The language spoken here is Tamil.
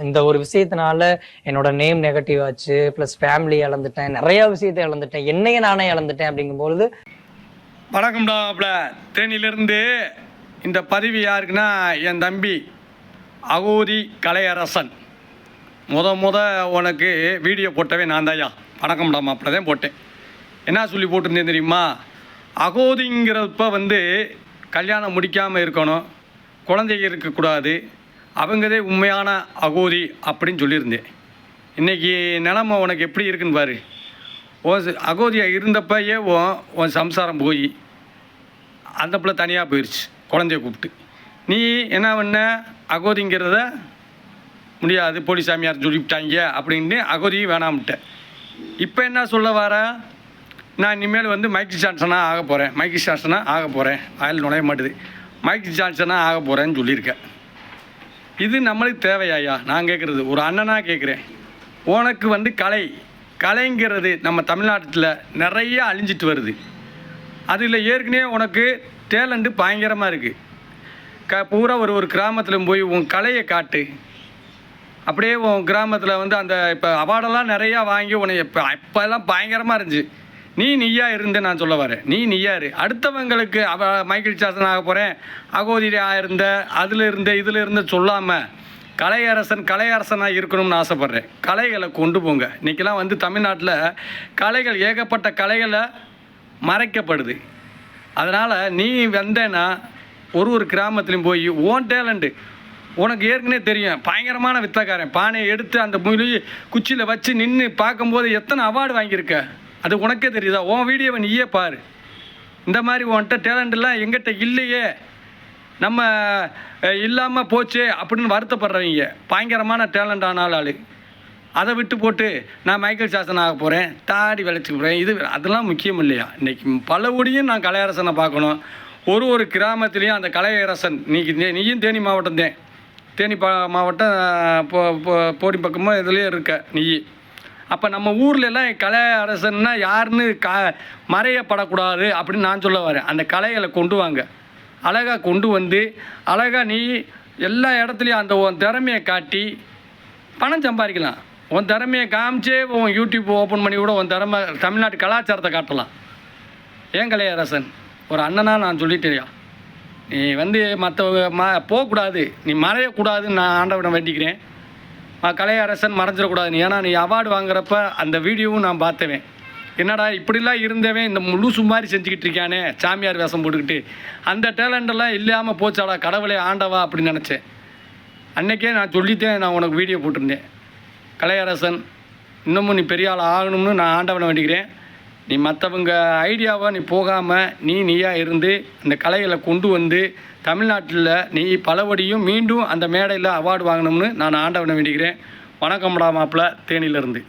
இந்த ஒரு விஷயத்தினால என்னோட நேம் நெகட்டிவ் ஆச்சு ப்ளஸ் ஃபேமிலி இழந்துட்டேன் நிறைய விஷயத்தை இழந்துட்டேன் என்னைய நானே இழந்துட்டேன் அப்படிங்கும்பொழுது வணக்கம்டா மாப்பிள தேனியிலிருந்து இந்த பதிவு யாருக்குன்னா என் தம்பி அகோரி கலையரசன். முத முத உனக்கு வீடியோ போட்டவே நான் தாயா வணக்கம்டா மாப்பிள தான் போட்டேன். என்ன சொல்லி போட்டிருந்தேன் தெரியுமா? அகோதிங்கிறப்ப வந்து கல்யாணம் முடிக்காமல் இருக்கணும் குழந்தைங்க இருக்கக்கூடாது அவங்கதே உண்மையான அகோதி அப்படின்னு சொல்லியிருந்தேன். இன்றைக்கி நிலமை உனக்கு எப்படி இருக்குன்னு பாரு. உன் அகோதியாக இருந்தப்பயே உன் உன் சம்சாரம் போய். அந்த பிள்ளை தனியாக போயிடுச்சு குழந்தைய கூப்பிட்டு. நீ என்ன பண்ண? அகோதிங்கிறத முடியாது போலீஸ் சாமியார் சொல்லிவிட்டாங்க அப்படின்னு அகோதியும் வேணாம்ட்ட இப்போ என்ன சொல்ல வர? நான் இனிமேல் வந்து மைக்கேல் ஜான்சனாக ஆக போகிறேன் மைக்கேல் ஜான்சனாக ஆக போகிறேன் ஆயில் நுழைய மாட்டுது. மைக்கேல் ஜான்சனாக ஆக போகிறேன்னு சொல்லியிருக்கேன் இது நம்மளுக்கு தேவையாயா நான் கேட்குறது ஒரு அண்ணனாக கேட்குறேன் உனக்கு வந்து கலை கலைங்கிறது நம்ம தமிழ்நாட்டில் நிறைய அழிஞ்சிட்டு வருது. அதில் ஏற்கனவே உனக்கு டேலண்ட்டு பயங்கரமாக இருக்குது க பூரா ஒரு ஒரு கிராமத்தில் போய் உன் கலையை காட்டு. அப்படியே உன் கிராமத்தில் வந்து அந்த இப்போ அவார்டெல்லாம் நிறையா வாங்கி உன்னை இப்போ இப்போல்லாம் பயங்கரமாக இருந்துச்சு. நீ நீயா இருந்து நான் சொல்ல வரேன். நீ நீயா இரு. அடுத்தவங்களுக்கு அவ மைக்கேல் ஜாக்சன் ஆக போகிறேன் அகோதிரியாக இருந்த அதில் இருந்த இதில் இருந்து சொல்லாமல் கலையரசன் கலையரசனாக இருக்கணும்னு ஆசைப்பட்றேன். கலைகளை கொண்டு போங்க. இன்றைக்கெல்லாம் வந்து தமிழ்நாட்டில் கலைகள் ஏகப்பட்ட கலைகளை மறைக்கப்படுது. அதனால் நீ வந்தேன்னா ஒரு ஒரு கிராமத்துலையும் போய் ஓன் டேலண்ட்டு உனக்கு ஏற்கனவே தெரியும். பயங்கரமான வித்தக்காரன். பானையை எடுத்து அந்த மொழி குச்சியில் வச்சு நின்று பார்க்கும்போது எத்தனை அவார்டு வாங்கியிருக்க? அது உனக்கே தெரியுதா? உன் வீடியோவை நீயே பாரு. இந்த மாதிரி உன்கிட்ட டேலண்ட்லாம் எங்கிட்ட இல்லையே. நம்ம இல்லாமல் போச்சே அப்படின்னு வருத்தப்படுறவங்க. பயங்கரமான டேலண்ட் ஆனாலும் ஆள் அதை விட்டு போட்டு நான் மைக்கேல் சாசன் ஆக போகிறேன் தாடி விளைச்சிக்க போகிறேன் இது அதெல்லாம் முக்கியம் இல்லையா? இன்றைக்கி பலபடியும் நான் கலையரசனை பார்க்கணும். ஒரு ஒரு கிராமத்துலேயும் அந்த கலையரசன். நீக்கு நீயும் தேனி மாவட்டம் தான் தேனி பா மாவட்டம் போ போ- போடி பக்கமாக இதுலேயே இருக்க நீ. அப்போ நம்ம ஊர்லெல்லாம் கலை அரசன்னா யாருன்னு கா மறையப்படக்கூடாது அப்படின்னு நான் சொல்ல வரேன். அந்த கலைகளை கொண்டு வாங்க. அழகாக கொண்டு வந்து அழகாக நீ எல்லா இடத்துலையும் அந்த உன் திறமையை காட்டி பணம் சம்பாதிக்கலாம். உன் திறமையை காமிச்சே உன் யூடியூப் ஓப்பன் பண்ணி கூட உன் திறமை தமிழ்நாட்டு கலாச்சாரத்தை காட்டலாம். ஏன் கலையரசன் ஒரு அண்ணனாக நான் சொல்லிட்டேயா. நீ வந்து மற்றவங்க ம போகக்கூடாது. நீ மறையக்கூடாதுன்னு நான் ஆண்டவனை வேண்டிக்கிறேன். கலையரசன் மறைஞ்சிடக்கூடாது நீ. ஏன்னா நீ அவார்டு வாங்குறப்ப அந்த வீடியோவும் நான் பார்த்தவேன். என்னடா இப்படிலாம் இருந்தவன் இந்த முழுசு மாதிரி செஞ்சுக்கிட்டு இருக்கானே சாமியார் வேஷம் போட்டுக்கிட்டு. அந்த டேலண்டெல்லாம் இல்லாமல் போச்சாடா கடவுளே ஆண்டவா அப்படின்னு நினச்சேன். அன்னைக்கே நான் சொல்லித்தேன் நான் உனக்கு வீடியோ போட்டிருந்தேன். கலையரசன் இன்னமும் நீ பெரிய ஆள் ஆகணும்னு நான் ஆண்டவனை வேண்டிக்கிறேன். நீ மற்றவங்க ஐடியாவை நீ போகாமல் நீ நீயாக இருந்து இந்த கலைகளை கொண்டு வந்து தமிழ்நாட்டில் நீ பலபடியும் மீண்டும் அந்த மேடையில் அவார்டு வாங்கணும்னு நான் ஆண்டவனை வேண்டிக்கிறேன். வணக்கம்டா மாப்பிள்ள தேனியிலிருந்து.